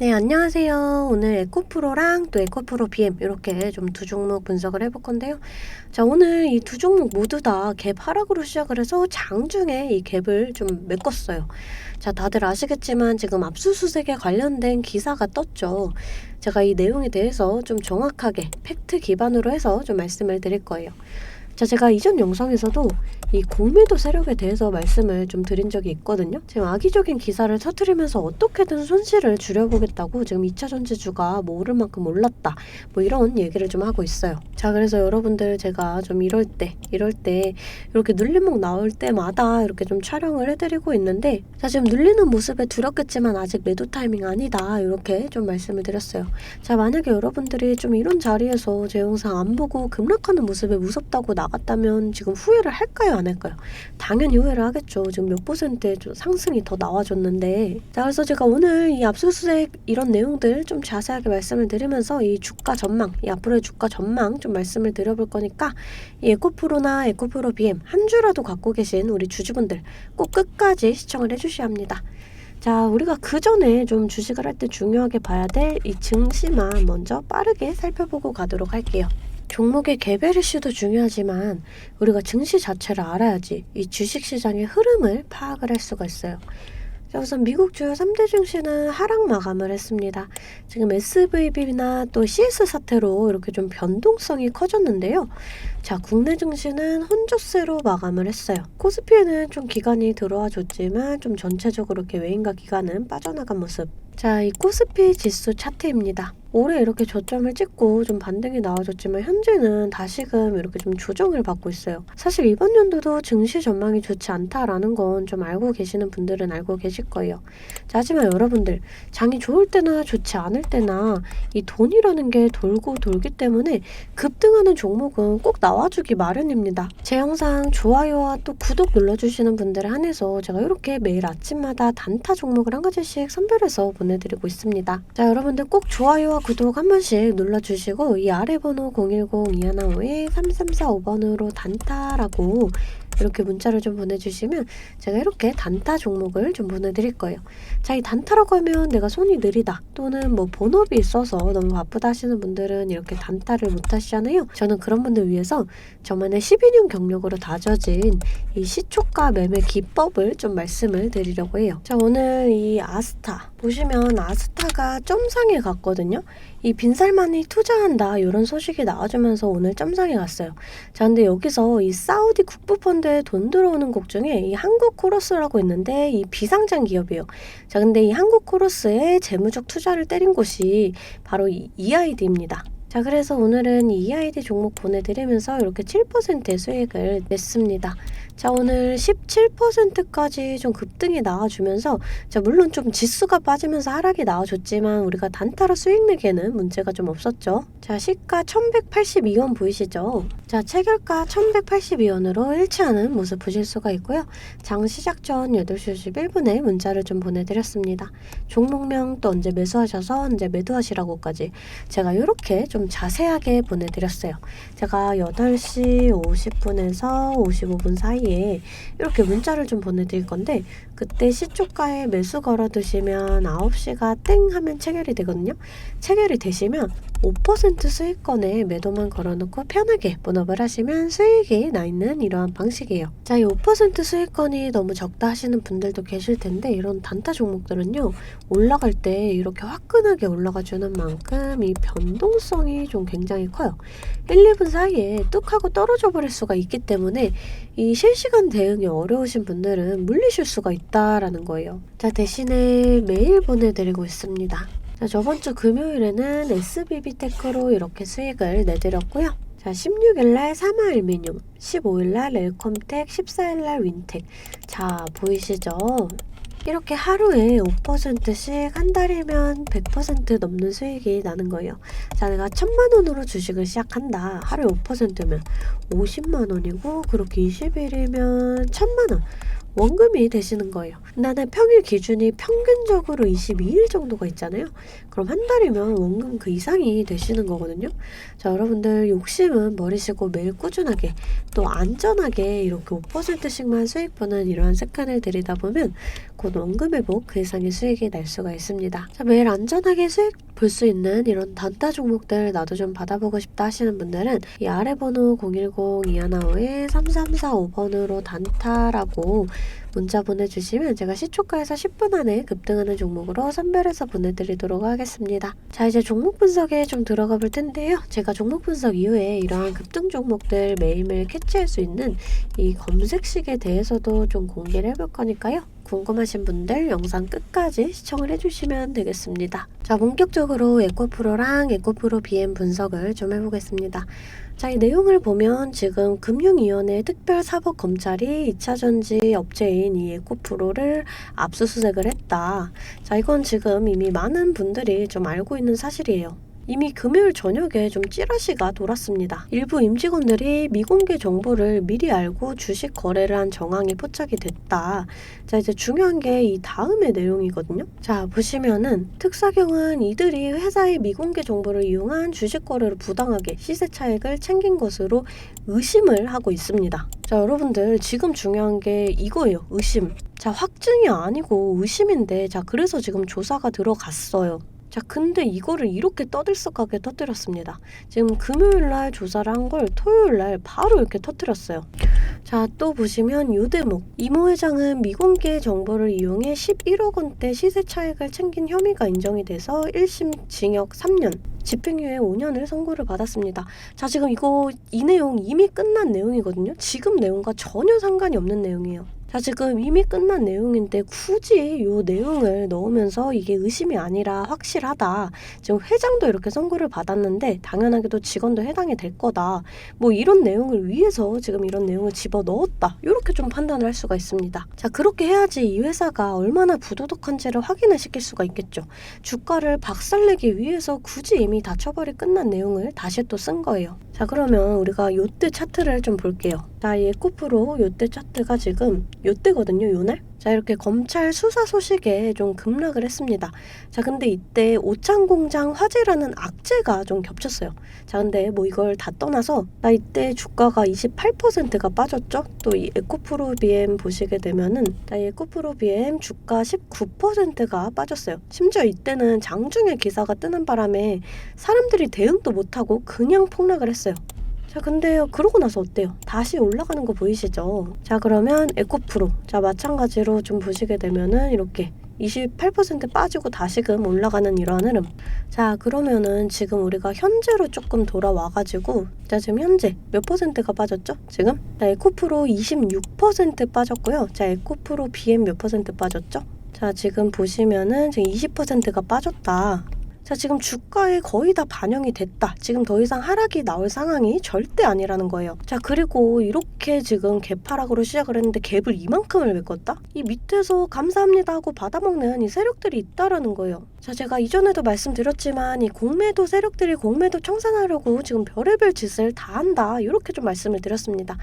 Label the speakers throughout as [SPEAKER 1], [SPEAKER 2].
[SPEAKER 1] 네, 안녕하세요. 오늘 에코프로랑 또 에코프로 BM 이렇게 좀 두 종목 분석을 해볼 건데요. 자, 오늘 이 두 종목 모두 다 갭 하락으로 시작을 해서 장중에 이 갭을 좀 메꿨어요. 자, 다들 아시겠지만 지금 압수수색에 관련된 기사가 떴죠. 제가 이 내용에 대해서 좀 정확하게 팩트 기반으로 해서 좀 말씀을 드릴 거예요. 자, 제가 이전 영상에서도 이 공매도 세력에 대해서 말씀을 좀 드린 적이 있거든요. 지금 악의적인 기사를 터트리면서 어떻게든 손실을 줄여보겠다고 지금 2차 전지주가 뭐 오를 만큼 올랐다. 뭐 이런 얘기를 좀 하고 있어요. 자, 그래서 여러분들 제가 좀 이럴 때, 이럴 때 이렇게 눌림목 나올 때마다 이렇게 좀 촬영을 해드리고 있는데 자, 지금 눌리는 모습에 두렵겠지만 아직 매도 타이밍 아니다. 이렇게 좀 말씀을 드렸어요. 자, 만약에 여러분들이 좀 이런 자리에서 제 영상 안 보고 급락하는 모습에 무섭다고 나 갔다면 지금 후회를 할까요? 안 할까요? 당연히 후회를 하겠죠. 지금 몇 퍼센트의 좀 상승이 더 나와줬는데. 자, 그래서 제가 오늘 이 압수수색 이런 내용들 좀 자세하게 말씀을 드리면서 이 주가 전망, 이 앞으로의 주가 전망 좀 말씀을 드려볼 거니까 이 에코프로나 에코프로 BM 한 주라도 갖고 계신 우리 주주분들 꼭 끝까지 시청을 해주셔야 합니다. 자, 우리가 그 전에 좀 주식을 할 때 중요하게 봐야 될 이 증시만 먼저 빠르게 살펴보고 가도록 할게요. 종목의 개별 이슈도 중요하지만 우리가 증시 자체를 알아야지 이 주식 시장의 흐름을 파악을 할 수가 있어요. 자, 우선 미국 주요 3대 증시는 하락 마감을 했습니다. 지금 SVB나 또 CS 사태로 이렇게 좀 변동성이 커졌는데요. 자, 국내 증시는 혼조세로 마감을 했어요. 코스피에는 좀 기간이 들어와 줬지만 좀 전체적으로 이렇게 외인과 기관은 빠져나간 모습. 자, 이 코스피 지수 차트입니다. 올해 이렇게 저점을 찍고 좀 반등이 나와줬지만 현재는 다시금 이렇게 좀 조정을 받고 있어요. 사실 이번 연도도 증시 전망이 좋지 않다라는 건 좀 알고 계시는 분들은 알고 계실 거예요. 자, 하지만 여러분들 장이 좋을 때나 좋지 않을 때나 이 돈이라는 게 돌고 돌기 때문에 급등하는 종목은 꼭 나와주기 마련입니다. 제 영상 좋아요와 또 구독 눌러주시는 분들에 한해서 제가 이렇게 매일 아침마다 단타 종목을 한 가지씩 선별해서 보내 드리고 있습니다. 자, 여러분들 꼭 좋아요와 구독 한 번씩 눌러주시고 이 아래 번호 010-215-3345번으로 단타라고 이렇게 문자를 좀 보내주시면 제가 이렇게 단타 종목을 좀 보내드릴 거예요. 자, 이 단타라고 하면 내가 손이 느리다 또는 뭐 본업이 있어서 너무 바쁘다 하시는 분들은 이렇게 단타를 못 하시잖아요. 저는 그런 분들 위해서 저만의 12년 경력으로 다져진 이 시초가 매매 기법을 좀 말씀을 드리려고 해요. 자, 오늘 이 아스타 보시면 아스타가 점상에 갔거든요. 이 빈살만이 투자한다 이런 소식이 나와주면서 오늘 점상에 갔어요. 자 근데 여기서 이 사우디 국부펀드 에 돈 들어오는 곡 중에 이 한국 코러스라고 있는데 이 비상장 기업이에요. 자 근데 이 한국 코러스에 재무적 투자를 때린 곳이 바로 이 EID입니다. 자 그래서 오늘은 이 EID 종목 보내드리면서 이렇게 7%의 수익을 냈습니다. 자, 오늘 17%까지 좀 급등이 나와주면서, 자, 물론 좀 지수가 빠지면서 하락이 나와줬지만, 우리가 단타로 수익 내기에는 문제가 좀 없었죠. 자, 시가 1182원 보이시죠? 자, 체결가 1182원으로 일치하는 모습 보실 수가 있고요. 장 시작 전 8시 51분에 문자를 좀 보내드렸습니다. 종목명 또 언제 매수하셔서 언제 매도하시라고까지 제가 이렇게 좀 자세하게 보내드렸어요. 제가 8시 50분에서 55분 사이에 사이에 이렇게 문자를 좀 보내드릴 건데 그때 시초가에 매수 걸어두시면 9시가 땡 하면 체결이 되거든요. 체결이 되시면 5% 수익권에 매도만 걸어놓고 편하게 본업을 하시면 수익이 나 있는 이러한 방식이에요. 자, 이 5% 수익권이 너무 적다 하시는 분들도 계실 텐데 이런 단타 종목들은요 올라갈 때 이렇게 화끈하게 올라가 주는 만큼 이 변동성이 좀 굉장히 커요. 1, 2분 사이에 뚝 하고 떨어져 버릴 수가 있기 때문에 이 실시간 대응이 어려우신 분들은 물리실 수가 있다라는 거예요. 자, 대신에 메일 보내드리고 있습니다. 자, 저번 주 금요일에는 SBB 테크로 이렇게 수익을 내드렸고요. 자, 16일날 사마알미늄, 15일날 렐컴텍, 14일날 윈텍. 자, 보이시죠? 이렇게 하루에 5%씩 한 달이면 100% 넘는 수익이 나는 거예요. 자, 내가 천만 원으로 주식을 시작한다. 하루에 5%면 50만 원이고, 그렇게 20일이면 천만 원. 원금이 되시는 거예요. 나는 평일 기준이 평균적으로 22일 정도가 있잖아요. 그럼 한 달이면 원금 그 이상이 되시는 거거든요. 자, 여러분들 욕심은 버리시고 매일 꾸준하게 또 안전하게 이렇게 5%씩만 수익 보는 이러한 습관을 들이다 보면 곧 원금 회복 그 이상의 수익이 날 수가 있습니다. 자, 매일 안전하게 수익 볼 수 있는 이런 단타 종목들 나도 좀 받아보고 싶다 하시는 분들은 이 아래 번호 010-219-3345번으로 단타라고 문자 보내주시면 제가 시초가에서 10분 안에 급등하는 종목으로 선별해서 보내드리도록 하겠습니다. 자 이제 종목 분석에 좀 들어가 볼 텐데요. 제가 종목 분석 이후에 이러한 급등 종목들 매일매일 캐치할 수 있는 이 검색식에 대해서도 좀 공개를 해볼 거니까요. 궁금하신 분들 영상 끝까지 시청을 해주시면 되겠습니다. 자, 본격적으로 에코프로랑 에코프로 BM 분석을 좀 해보겠습니다. 자, 이 내용을 보면 지금 금융위원회 특별사법검찰이 2차전지 업체인 이 에코프로를 압수수색을 했다. 자, 이건 지금 이미 많은 분들이 좀 알고 있는 사실이에요. 이미 금요일 저녁에 좀 찌라시가 돌았습니다. 일부 임직원들이 미공개 정보를 미리 알고 주식 거래를 한 정황이 포착이 됐다. 자, 이제 중요한 게 이 다음의 내용이거든요. 자, 보시면은 특사경은 이들이 회사의 미공개 정보를 이용한 주식 거래로 부당하게 시세 차익을 챙긴 것으로 의심을 하고 있습니다. 자, 여러분들 지금 중요한 게 이거예요. 의심. 자, 확증이 아니고 의심인데 자, 그래서 지금 조사가 들어갔어요. 자, 근데 이거를 이렇게 떠들썩하게 터뜨렸습니다. 지금 금요일 날 조사를 한 걸 토요일 날 바로 이렇게 터뜨렸어요. 자, 또 보시면 요 대목. 이모 회장은 미공개 정보를 이용해 11억 원대 시세 차익을 챙긴 혐의가 인정이 돼서 1심 징역 3년, 집행유예 5년을 선고를 받았습니다. 자, 지금 이거 이 내용 이미 끝난 내용이거든요. 지금 내용과 전혀 상관이 없는 내용이에요. 자, 지금 이미 끝난 내용인데 굳이 요 내용을 넣으면서 이게 의심이 아니라 확실하다. 지금 회장도 이렇게 선고를 받았는데 당연하게도 직원도 해당이 될 거다. 뭐 이런 내용을 위해서 지금 이런 내용을 집어 넣었다. 이렇게 좀 판단을 할 수가 있습니다. 자, 그렇게 해야지 이 회사가 얼마나 부도덕한지를 확인을 시킬 수가 있겠죠. 주가를 박살내기 위해서 굳이 이미 다 처벌이 끝난 내용을 다시 또 쓴 거예요. 자, 그러면 우리가 요때 차트를 좀 볼게요. 자, 이 에코프로 요때 차트가 지금 요때거든요, 요날. 자, 이렇게 검찰 수사 소식에 좀 급락을 했습니다. 자, 근데 이때 오창 공장 화재라는 악재가 좀 겹쳤어요. 자, 근데 뭐 이걸 다 떠나서 나 이때 주가가 28%가 빠졌죠? 또 이 에코프로 BM 보시게 되면은 나이 에코프로 BM 주가 19%가 빠졌어요. 심지어 이때는 장중에 기사가 뜨는 바람에 사람들이 대응도 못하고 그냥 폭락을 했어요. 자, 근데요, 그러고 나서 어때요? 다시 올라가는 거 보이시죠? 자, 그러면 에코프로. 자, 마찬가지로 좀 보시게 되면은 이렇게 28% 빠지고 다시금 올라가는 이러한 흐름. 자, 그러면은 지금 우리가 현재로 조금 돌아와가지고, 자, 지금 현재 몇 퍼센트가 빠졌죠? 지금? 자, 에코프로 26% 빠졌고요. 자, 에코프로 BM 몇 퍼센트 빠졌죠? 자, 지금 보시면은 지금 20%가 빠졌다. 자, 지금 주가에 거의 다 반영이 됐다. 지금 더 이상 하락이 나올 상황이 절대 아니라는 거예요. 자, 그리고 이렇게 지금 개파락으로 시작을 했는데 갭을 이만큼을 메꿨다? 이 밑에서 감사합니다 하고 받아먹는 이 세력들이 있다라는 거예요. 자, 제가 이전에도 말씀드렸지만 이 공매도 세력들이 공매도 청산하려고 지금 별의별 짓을 다 한다. 이렇게 좀 말씀을 드렸습니다.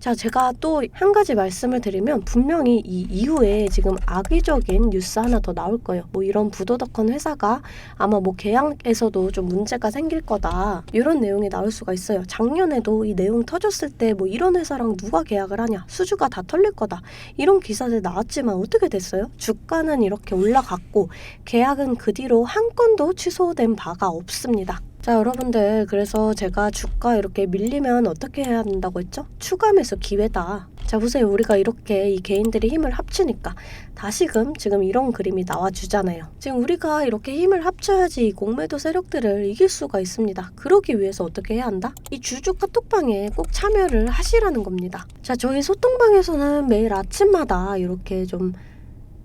[SPEAKER 1] 자, 제가 또 한 가지 말씀을 드리면 분명히 이 이후에 지금 악의적인 뉴스 하나 더 나올 거예요. 뭐 이런 부도덕한 회사가 아마 뭐 계약에서도 좀 문제가 생길 거다. 이런 내용이 나올 수가 있어요. 작년에도 이 내용 터졌을 때 뭐 이런 회사랑 누가 계약을 하냐. 수주가 다 털릴 거다. 이런 기사들 나왔지만 어떻게 됐어요? 주가는 이렇게 올라갔고 계약은 그 뒤로 한 건도 취소된 바가 없습니다. 자, 여러분들, 그래서 제가 주가 이렇게 밀리면 어떻게 해야 된다고 했죠? 추가 매수 기회다. 자, 보세요. 우리가 이렇게 이 개인들이 힘을 합치니까 다시금 지금 이런 그림이 나와주잖아요. 지금 우리가 이렇게 힘을 합쳐야지 이 공매도 세력들을 이길 수가 있습니다. 그러기 위해서 어떻게 해야 한다? 이 주주 카톡방에 꼭 참여를 하시라는 겁니다. 자, 저희 소통방에서는 매일 아침마다 이렇게 좀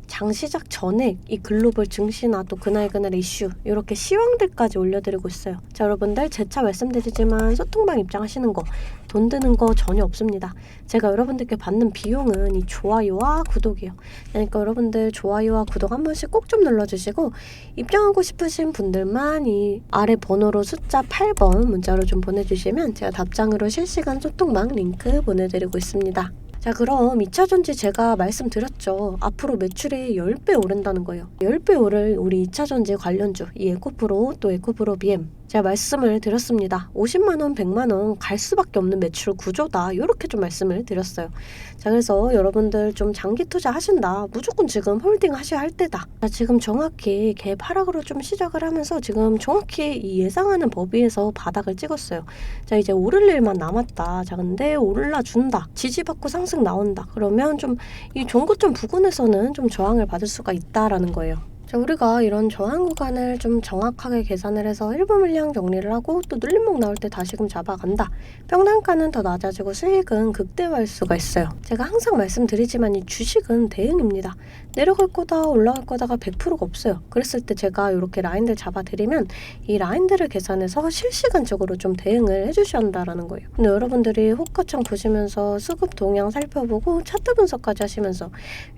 [SPEAKER 1] 장 시작 전에 이 글로벌 증시나 또 그날그날 이슈 이렇게 시황들까지 올려드리고 있어요. 자 여러분들 재차 말씀드리지만 소통방 입장하시는 거 돈 드는 거 전혀 없습니다. 제가 여러분들께 받는 비용은 이 좋아요와 구독이요. 그러니까 여러분들 좋아요와 구독 한 번씩 꼭 좀 눌러주시고 입장하고 싶으신 분들만 이 아래 번호로 숫자 8번 문자로 좀 보내주시면 제가 답장으로 실시간 소통방 링크 보내드리고 있습니다. 자, 그럼 2차 전지 제가 말씀드렸죠. 앞으로 매출이 10배 오른다는 거예요. 10배 오를 우리 2차 전지 관련주, 이 에코프로 또 에코프로 BM. 제가 말씀을 드렸습니다. 50만 원, 100만 원 갈 수밖에 없는 매출 구조다. 이렇게 좀 말씀을 드렸어요. 자, 그래서 여러분들 좀 장기 투자 하신다. 무조건 지금 홀딩 하셔야 할 때다. 자, 지금 정확히 갭 하락으로 좀 시작을 하면서 지금 정확히 이 예상하는 범위에서 바닥을 찍었어요. 자, 이제 오를 일만 남았다. 자, 근데 올라준다. 지지받고 상승 나온다. 그러면 좀 이 종고 점 부근에서는 좀 저항을 받을 수가 있다라는 거예요. 자, 우리가 이런 저항 구간을 좀 정확하게 계산을 해서 일부 물량 정리를 하고 또 눌림목 나올 때 다시금 잡아간다. 평단가는 더 낮아지고 수익은 극대화할 수가 있어요. 제가 항상 말씀드리지만 이 주식은 대응입니다. 내려갈 거다 올라갈 거다가 100%가 없어요. 그랬을 때 제가 이렇게 라인들 잡아드리면 이 라인들을 계산해서 실시간적으로 좀 대응을 해주셔야 한다라는 거예요. 근데 여러분들이 호가창 보시면서 수급 동향 살펴보고 차트 분석까지 하시면서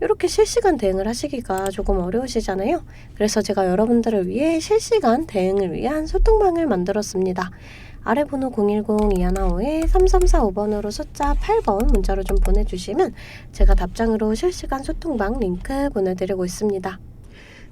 [SPEAKER 1] 이렇게 실시간 대응을 하시기가 조금 어려우시잖아요. 그래서 제가 여러분들을 위해 실시간 대응을 위한 소통방을 만들었습니다. 아래 번호 010-215-3345번으로 숫자 8번 문자로 좀 보내주시면 제가 답장으로 실시간 소통방 링크 보내드리고 있습니다.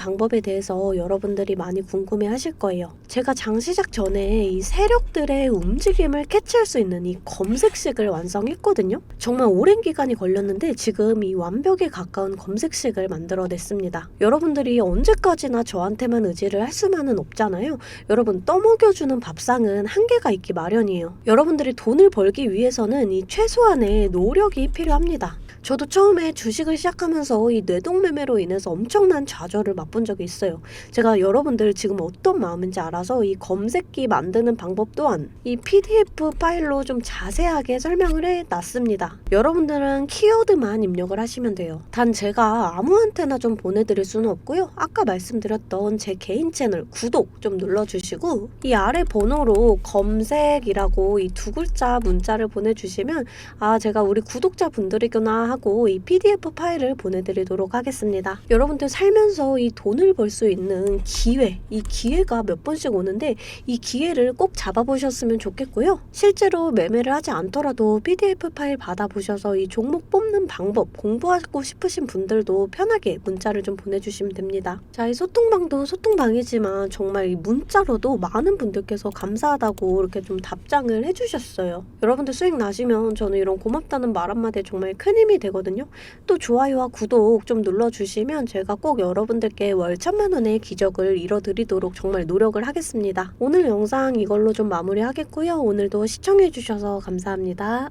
[SPEAKER 1] 방법에 대해서 여러분들이 많이 궁금해 하실 거예요. 제가 장 시작 전에 이 세력들의 움직임을 캐치할 수 있는 이 검색식을 완성했거든요. 정말 오랜 기간이 걸렸는데 지금 이 완벽에 가까운 검색식을 만들어냈습니다. 여러분들이 언제까지나 저한테만 의지를 할 수만은 없잖아요. 여러분 떠먹여주는 밥상은 한계가 있기 마련이에요. 여러분들이 돈을 벌기 위해서는 이 최소한의 노력이 필요합니다. 저도 처음에 주식을 시작하면서 이 뇌동매매로 인해서 엄청난 좌절을 맛본 적이 있어요. 제가 여러분들 지금 어떤 마음인지 알아서 이 검색기 만드는 방법 또한 이 PDF 파일로 좀 자세하게 설명을 해 놨습니다. 여러분들은 키워드만 입력을 하시면 돼요. 단 제가 아무한테나 좀 보내드릴 수는 없고요. 아까 말씀드렸던 제 개인 채널 구독 좀 눌러주시고 이 아래 번호로 검색이라고 이 두 글자 문자를 보내주시면 아 제가 우리 구독자 분들이구나 하고 이 PDF 파일을 보내드리도록 하겠습니다. 여러분들 살면서 이 돈을 벌 수 있는 기회, 이 기회가 몇 번씩 오는데 이 기회를 꼭 잡아보셨으면 좋겠고요. 실제로 매매를 하지 않더라도 PDF 파일 받아보셔서 이 종목 뽑는 방법 공부하고 싶으신 분들도 편하게 문자를 좀 보내주시면 됩니다. 자, 이 소통방도 소통방이지만 정말 이 문자로도 많은 분들께서 감사하다고 이렇게 좀 답장을 해주셨어요. 여러분들 수익 나시면 저는 이런 고맙다는 말 한마디에 정말 큰 힘이 되거든요. 또 좋아요와 구독 좀 눌러주시면 제가 꼭 여러분들 께 월 천만 원의 기적을 이뤄드리도록 정말 노력을 하겠습니다. 오늘 영상 이걸로 좀 마무리하겠고요. 오늘도 시청해주셔서 감사합니다.